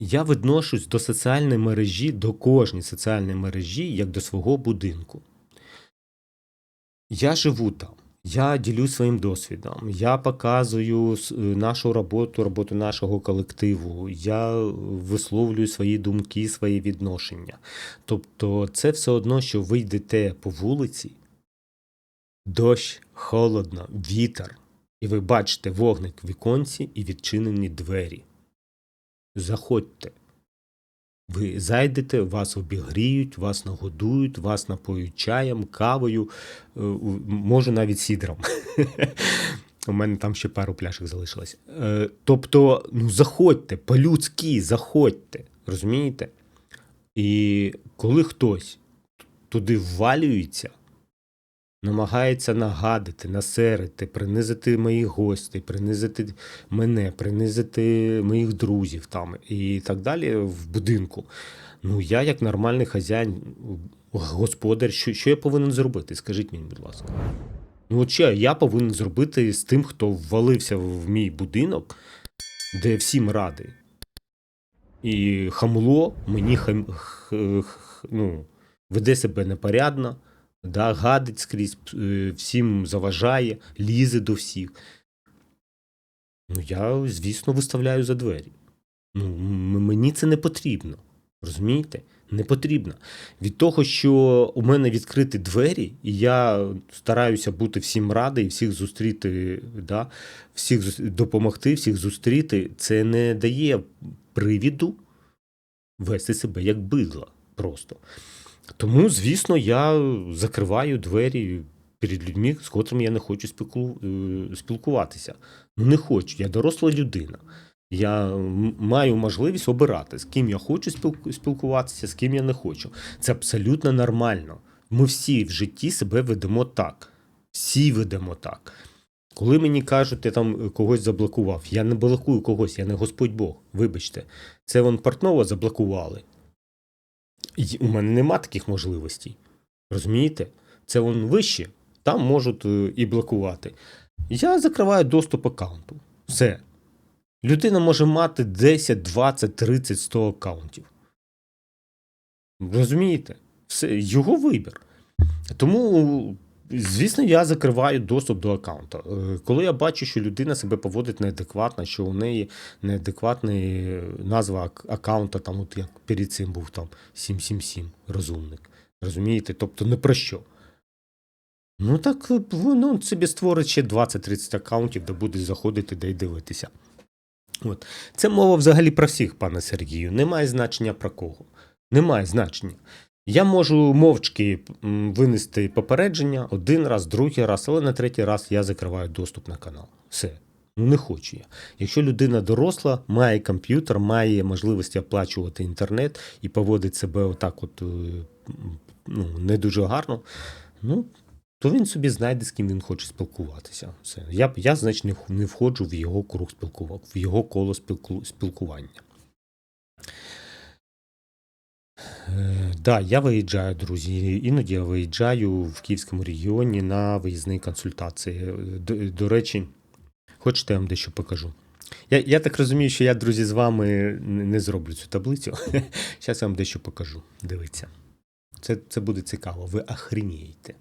Я відношусь до соціальної мережі, до кожної соціальної мережі, як до свого будинку. Я живу там, я ділюсь своїм досвідом, я показую нашу роботу, роботу нашого колективу, я висловлюю свої думки, свої відношення. Тобто, це все одно, що ви йдете по вулиці, дощ, холодно, вітер, і ви бачите вогник в віконці і відчинені двері. Заходьте. Ви зайдете, вас обігріють, вас нагодують, вас напоють чаєм, кавою, е, може навіть сідром. У мене там ще пару пляшок залишилось. Е, Тобто, ну заходьте, по-людськи, заходьте, розумієте? І коли хтось туди ввалюється, намагається нагадити, насерити, принизити моїх гостей, принизити мене, принизити моїх друзів там і так далі в будинку. Ну, я, як нормальний хазяїн, господар, що, що я повинен зробити? Скажіть мені, будь ласка. Ну, от що я повинен зробити з тим, хто ввалився в мій будинок, де всім радий. І хамло мені хам, х, х, ну, веде себе непорядно, да, гадить скрізь, е, всім заважає, лізе до всіх. Ну, я, звісно, виставляю за двері. Ну, мені це не потрібно. Розумієте? Не потрібно. Від того, що у мене відкриті двері, і я стараюся бути всім радий, всіх зустріти, да, всіх допомогти, всіх зустріти, це не дає привіду вести себе як бидло просто. Тому, звісно, я закриваю двері перед людьми, з котрими я не хочу спілку... е, спілкуватися. Ну, не хочу, я доросла людина. Я маю можливість обирати, з ким я хочу спілкуватися, з ким я не хочу. Це абсолютно нормально. Ми всі в житті себе ведемо так. Всі ведемо так. Коли мені кажуть, я там когось заблокував, я не блокую когось, я не Господь Бог. Вибачте, це вон Портнова заблокували. У мене нема таких можливостей. Розумієте? Це вон вище, там можуть е, і блокувати. Я закриваю доступ аккаунту. Все. Людина може мати 10, 20, 30, 100 аккаунтів. Розумієте? Все, його вибір. Тому, звісно, я закриваю доступ до аккаунту. Е, Коли я бачу, що людина себе поводить неадекватно, що у неї неадекватна назва ак- аккаунта, там, от як перед цим був там 777 розумник. Розумієте? Тобто не про що. Ну так е, воно собі створить ще 20-30 аккаунтів, де буде заходити, де й дивитися. От. Це мова взагалі про всіх, пане Сергію. Немає значення про кого. Немає значення. Я можу мовчки винести попередження один раз, другий раз, але на третій раз я закриваю доступ на канал. Все. Ну не хочу я. Якщо людина доросла, має комп'ютер, має можливості оплачувати інтернет і поводить себе отак, от, е, ну, не дуже гарно, ну, то він собі знайде, з ким він хоче спілкуватися. Все. Я, я значить, не, не входжу в його круг спілкування, в його коло спілку, спілкування. Е, да, я виїжджаю, друзі. Іноді я виїжджаю в Київському регіоні на виїзні консультації. Е, До, до речі, хочете, я вам дещо покажу. Я, я так розумію, що я, друзі, з вами не зроблю цю таблицю. Зараз я вам дещо покажу. Дивіться. Це, це буде цікаво. Ви охренієте.